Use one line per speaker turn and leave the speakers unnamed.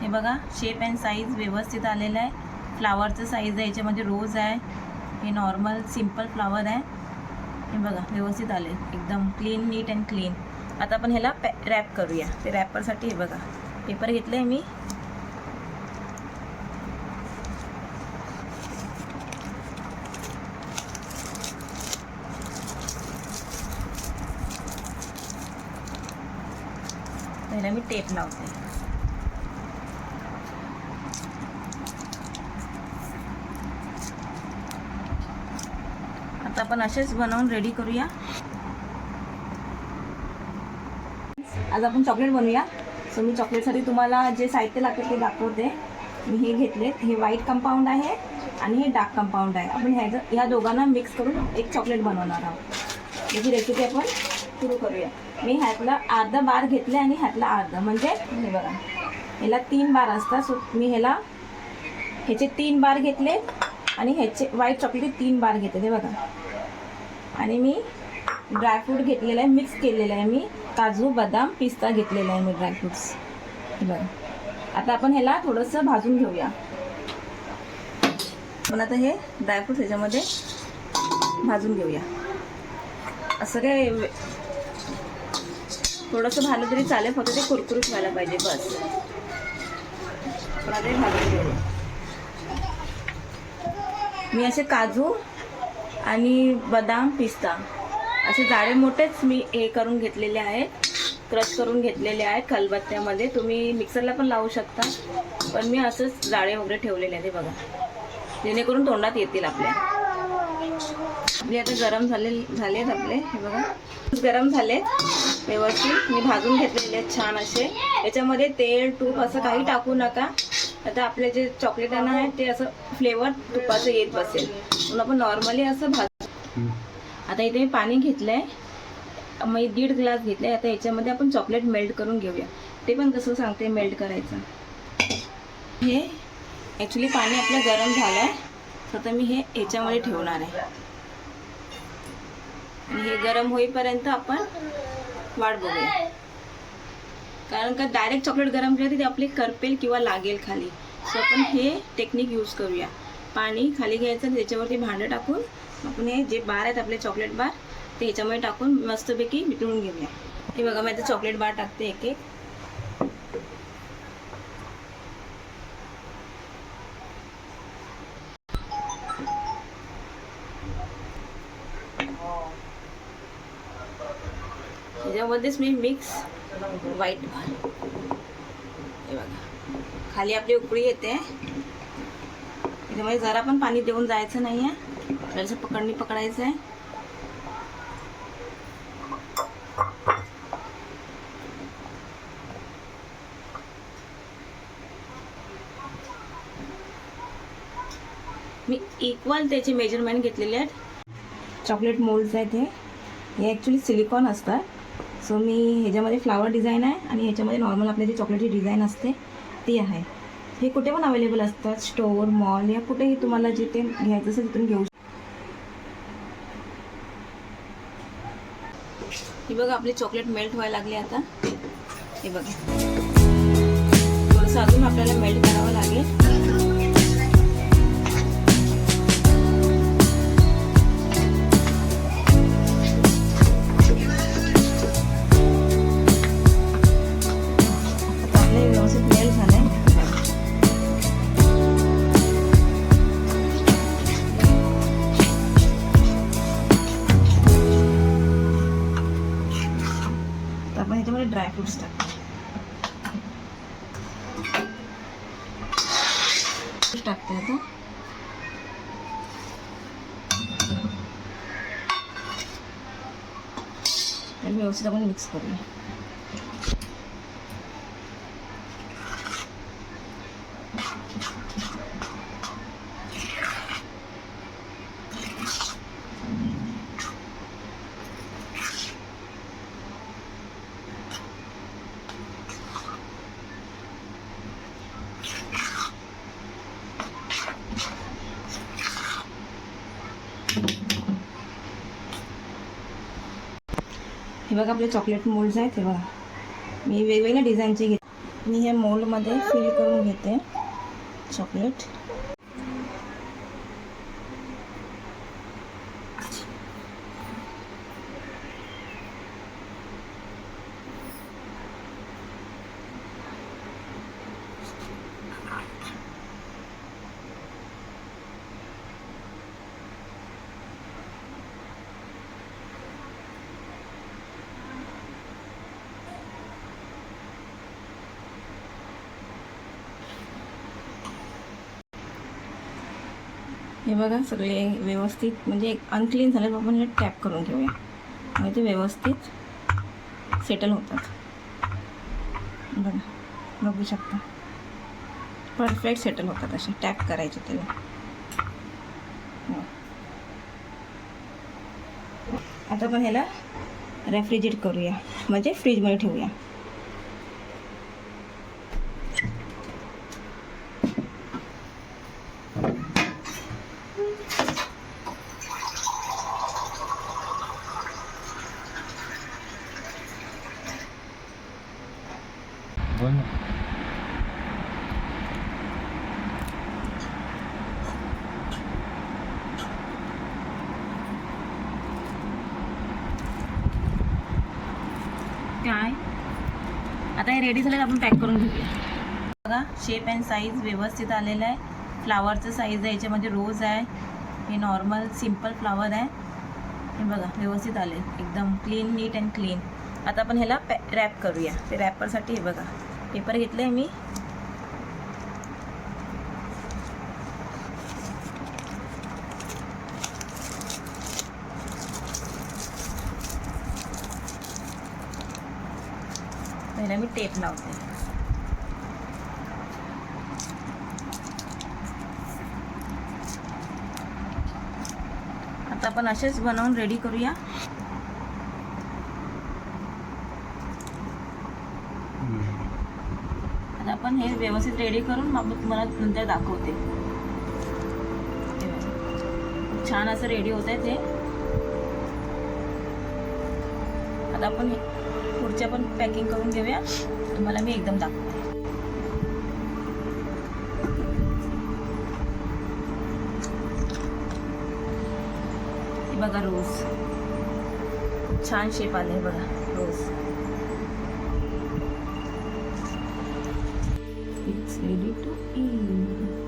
हे बघा shape and size व्यवस्थित आलेलं आहे. फ्लावरचं साईज आहे याच्यामध्ये रोज आहे. हे नॉर्मल सिंपल फ्लावर आहे. हे बघा व्यवस्थित आले. एकदम क्लीन नीट अँड क्लीन आता आपण ह्याला पॅ रॅप करूया. ते रॅपरसाठी हे बघा. पेपर घेतलं आहे मी. पहिला मी टेप लावते. आता आपण असेच बनवून रेडी करूया. आज आपण चॉकलेट बनवूया. सो मी चॉकलेटसाठी तुम्हाला जे साहित्य लागतं ते दाखवते. मी हे घेतले हे व्हाईट कंपाऊंड आहे आणि हे डार्क कंपाऊंड आहे. आपण ह्याचं ह्या दोघांना मिक्स करून एक चॉकलेट बनवणार आहोत. याची रेसिपी आपण सुरू करूया. मी ह्यातला अर्धा बार घेतले आणि ह्यातला अर्धा. म्हणजे हे बघा. ह्याला तीन बार असतात. सो मी ह्याला ह्याचे तीन बार घेतले आणि ह्याचे व्हाईट चॉकलेट तीन बार घेतले हे बघा. आणि मी ड्रायफ्रूट घेतलेलं आहे मिक्स केलेलं आहे मी. काजू बदाम पिस्ता घेतलेला आहे मी ड्रायफ्रुट्स बरं. आता आपण ह्याला थोडंसं भाजून घेऊया. पण आता हे ड्रायफ्रूट ह्याच्यामध्ये भाजून घेऊया. असं काय थोडंसं भालं तरी चालेल फक्त ते कुरकुरीत व्हायला पाहिजे बस. पण आता भाजून घेऊया. मी असे काजू आणि बदाम पिस्ता. असे जाडे मोठेच मी हे करून घेतलेले आहेत क्रश करून घेतलेले आहेत खलबत्त्यामध्ये. तुम्ही मिक्सरला पण लावू शकता. पण मी असंच जाळे वगैरे ठेवलेले आहेत बघा. जेणेकरून तोंडात येतील आपल्या आपले आता गरम झाले झाले आहेत आपले. हे बघा. गरम झाले. व्यवस्थित. मी भाजून घेतलेले आहेत छान असे. याच्यामध्ये तेल तूप असं काही टाकू नका. आता आपले जे चॉकलेट आहे ते असं फ्लेवर तुपाचं येत बसेल. म्हणून आपण नॉर्मली असं भाज. आता इथे मी पाणी घेतलं आहे मग दीड ग्लास घेतले आता याच्यामध्ये आपण चॉकलेट मेल्ट करून घेऊया. ते पण कसं सांगते मेल्ट करायचं. हे ॲक्च्युली पाणी आपलं गरम झालं आहे तर आता मी हे याच्यामध्ये ठेवणार आहे. आणि हे गरम होईपर्यंत आपण वाट बघूया. कारण का डायरेक्ट चॉकलेट गरम केलं तर ते आपले करपेल किंवा लागेल खाली. सो आपण हे टेक्निक यूज करूया. पाणी खाली घ्यायचं आणि त्याच्यावरती भांडं टाकून आपण हे जे बार आहेत आपले चॉकलेट बार ते ह्याच्यामध्ये टाकून मस्तपैकी मिटळून घेऊया. हे बघा मी आता चॉकलेट बार टाकते एक एक. त्याच्यामध्येच मी मिक्स व्हाईट हे बघा. खाली आपली उकळी येते. त्याच्यामुळे जरा पण पाणी देऊन जायचं नाही आहे जरासं पकडणी पकडायचं आहे मी इक्वल त्याचे मेजरमेंट घेतलेले आहेत. चॉकलेट मोल्ड्स आहेत हे. ॲक्च्युली सिलिकॉन असतात. सो मी ह्याच्यामध्ये फ्लावर डिझाईन आहे आणि ह्याच्यामध्ये नॉर्मल आपल्या जी चॉकलेटची डिझाईन असते ती आहे. हे कुठे पण अवेलेबल असतात स्टोअर मॉल या कुठेही तुम्हाला जिथे घ्यायचं असेल तिथून घेऊ हे बघा आपले चॉकलेट मेल्ट व्हायला लागले आता. हे बघा. थोडंसं अजून आपल्याला मेल्ट करावं लागेल. तर व्यवस्थित आपण मिक्स करूया हे बघा आपले चॉकलेट मोल्ड्स आहेत हे बघा. मी वेगवेगळ्या डिझाईनचे घेते. मी हे मोल्डमध्ये फिल करून घेते चॉकलेट हे बघा सगळे व्यवस्थित म्हणजे अनक्लीन झाले आपण हे टॅप करून घेऊया. म्हणजे ते व्यवस्थित सेटल होतात. बघा बघू शकता. परफेक्ट सेटल होतात असे टॅप करायचे त्याला. आता आपण ह्याला रेफ्रिजरेट करूया. म्हणजे फ्रीजमध्ये ठेवूया.
ना
काय? आता हे रेडी झालं आपण पॅक करून घेऊया. बघा शेप अँड साईज व्यवस्थित आलेलं आहे. फ्लावरचं साईज आहे याच्यामध्ये रोज आहे. हे नॉर्मल सिंपल फ्लावर आहे. हे बघा व्यवस्थित आले एकदम क्लीन नीट अँड क्लीन आता आपण ह्याला पॅ रॅप करूया. ते रॅपरसाठी हे बघा. पेपर घेतलं आहे मी. पहिला मी टेप लावते. आता आपण असेच बनवून रेडी करूया. आपण हे व्यवस्थित रेडी करून मग मी तुम्हाला नंतर दाखवते. छान असं रेडी होत आहे ते. आता आपण पुढच्या पण पॅकिंग करून घेऊया. तुम्हाला मी एकदम दाखवते. बघा रोज. खूप छान शेप आले बघा रोज. ready to eat.